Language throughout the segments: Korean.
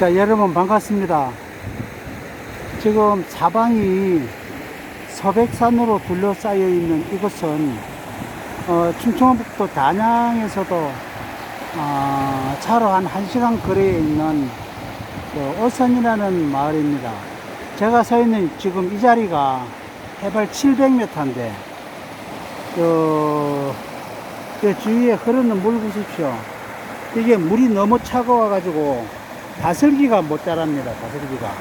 자, 여러분 반갑습니다. 지금 사방이 서백산으로 둘러싸여 있는 이곳은 어, 충청북도 단양에서도 어, 차로 한 1시간 거리에 있는 그 어선이라는 마을입니다. 제가 서 있는 지금 이 자리가 해발 700m인데 그, 그 주위에 흐르는 물 보십시오. 이게 물이 너무 차가워 가지고 다슬기가 못 자랍니다. 다슬기가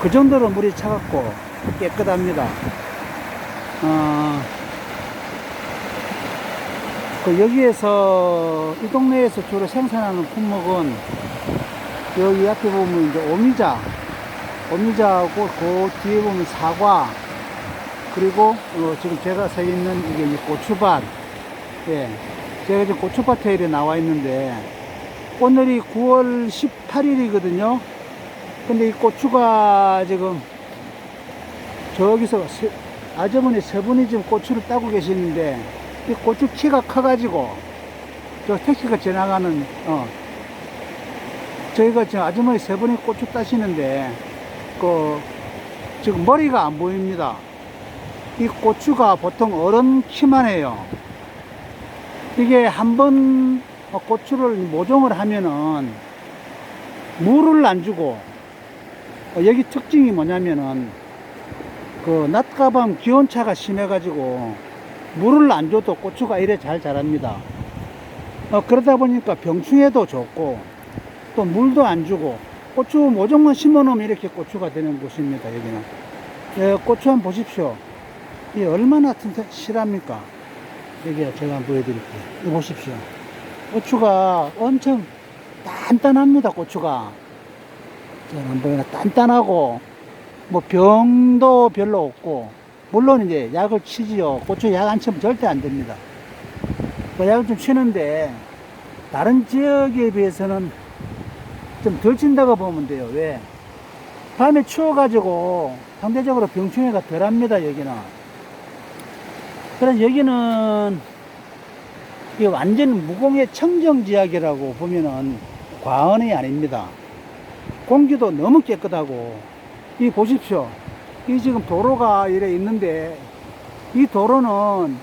그 정도로 물이 차갑고 깨끗합니다. 어, 그 여기에서 이 동네에서 주로 생산하는 품목은 여기 앞에 보면 이제 오미자, 오미자하고 그 뒤에 보면 사과 그리고 어, 지금 제가 서 있는 이게 고추밭, 예, 제가 지금 고추밭에 이렇게 나와 있는데 오늘이 9월 18일이거든요. 근데 이 고추가 지금 저기서 세- 아주머니 세 분이 지금 고추를 따고 계시는데 이 고추 키가 커가지고 저 택시가 지나가는 어 저희가 지금 아주머니 세 분이 고추 따시는데 그 지금 머리가 안 보입니다. 이 고추가 보통 어른 키만 해요. 이게 한번 고추를 모종을 하면은 물을 안 주고 어, 여기 특징이 뭐냐면은 그 낮과 밤 기온차가 심해가지고 물을 안 줘도 고추가 이래 잘 자랍니다. 어, 그러다 보니까 병충해도 좋고 또 물도 안 주고 고추 모종만 심어 놓으면 이렇게 고추가 되는 곳입니다. 여기는 예, 고추 한번 보십시오. 이 얼마나 튼튼 실합니까? 여기 제가 한번 보여드릴게요. 이 보십시오. 고추가 엄청 단단합니다. 고추가. 한번 보이나 단단하고 뭐 병도 별로 없고 물론 이제 약을 치지요. 고추 약 안 치면 절대 안 됩니다. 그 약을 좀 치는데 다른 지역에 비해서는 좀 덜 친다고 보면 돼요. 왜? 밤에 추워가지고 상대적으로 병충해가 덜 합니다. 여기는. 그래서 여기는 이 완전 무공해 청정 지역이라고 보면은 과언이 아닙니다. 공기도 너무 깨끗하고 이 보십시오. 이 지금 도로가 이래 있는데 이 도로는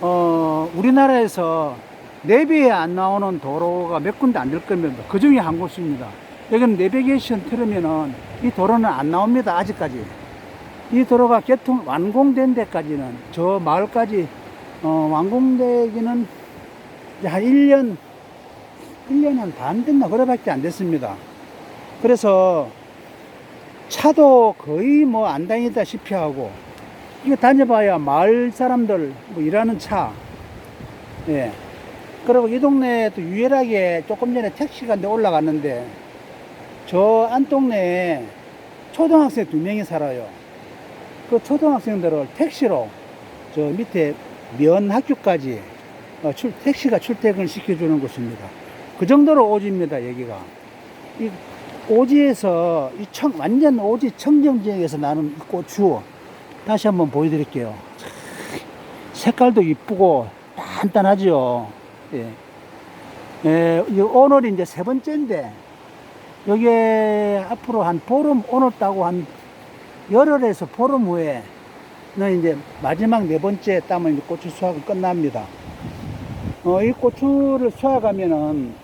어 우리나라에서 내비에 안 나오는 도로가 몇 군데 안 될 겁니다. 그 중에 한 곳입니다. 여기는 내비게이션 틀으면은 이 도로는 안 나옵니다. 아직까지. 이 도로가 개통 완공된 데까지는 저 마을까지 어, 완공되기는 이제 한 1년 1년 한 반 됐나 그래밖에 안 됐습니다. 그래서 차도 거의 뭐 안 다니다시피 하고 이거 다녀봐야 마을 사람들 뭐 일하는 차 예. 그리고 이 동네에 또 유일하게 조금 전에 택시가 내 올라갔는데 저 안 동네에 초등학생 두 명이 살아요. 그 초등학생들을 택시로 저 밑에 면 학교까지 어, 출, 택시가 출퇴근을 시켜주는 곳입니다. 그 정도로 오지입니다, 여기가. 이 오지에서, 이 청, 완전 오지 청정 지역에서 나는 이 고추, 다시 한번 보여드릴게요. 참, 색깔도 이쁘고 단단하죠. 예. 예, 이 오늘이 이제 세 번째인데, 여기에 앞으로 한 보름, 오늘 따고 한 열흘에서 보름 후에 는 이제 마지막 네 번째 따면 이제 고추 수확은 끝납니다. 어, 이 고추를 수확하면은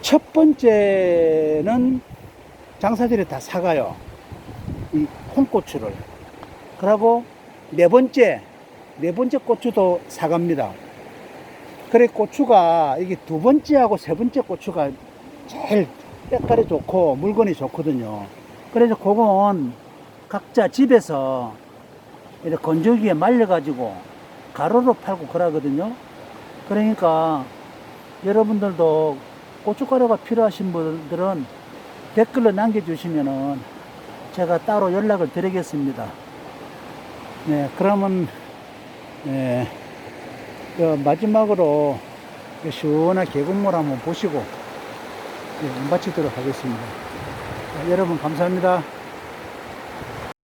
첫 번째는 장사들이 다 사가요. 이 홍고추를. 그리고 네 번째, 네 번째 고추도 사갑니다. 그래 고추가 이게 두 번째하고 세 번째 고추가 제일 때깔이 좋고 물건이 좋거든요. 그래서 그건 각자 집에서 이렇게 건조기에 말려가지고 가루로 팔고 그러거든요. 그러니까 여러분들도 고춧가루가 필요하신 분들은 댓글로 남겨주시면은 제가 따로 연락을 드리겠습니다. 네, 그러면 네, 그 마지막으로 그 시원한 계곡물 한번 보시고 네, 마치도록 하겠습니다. 네, 여러분 감사합니다.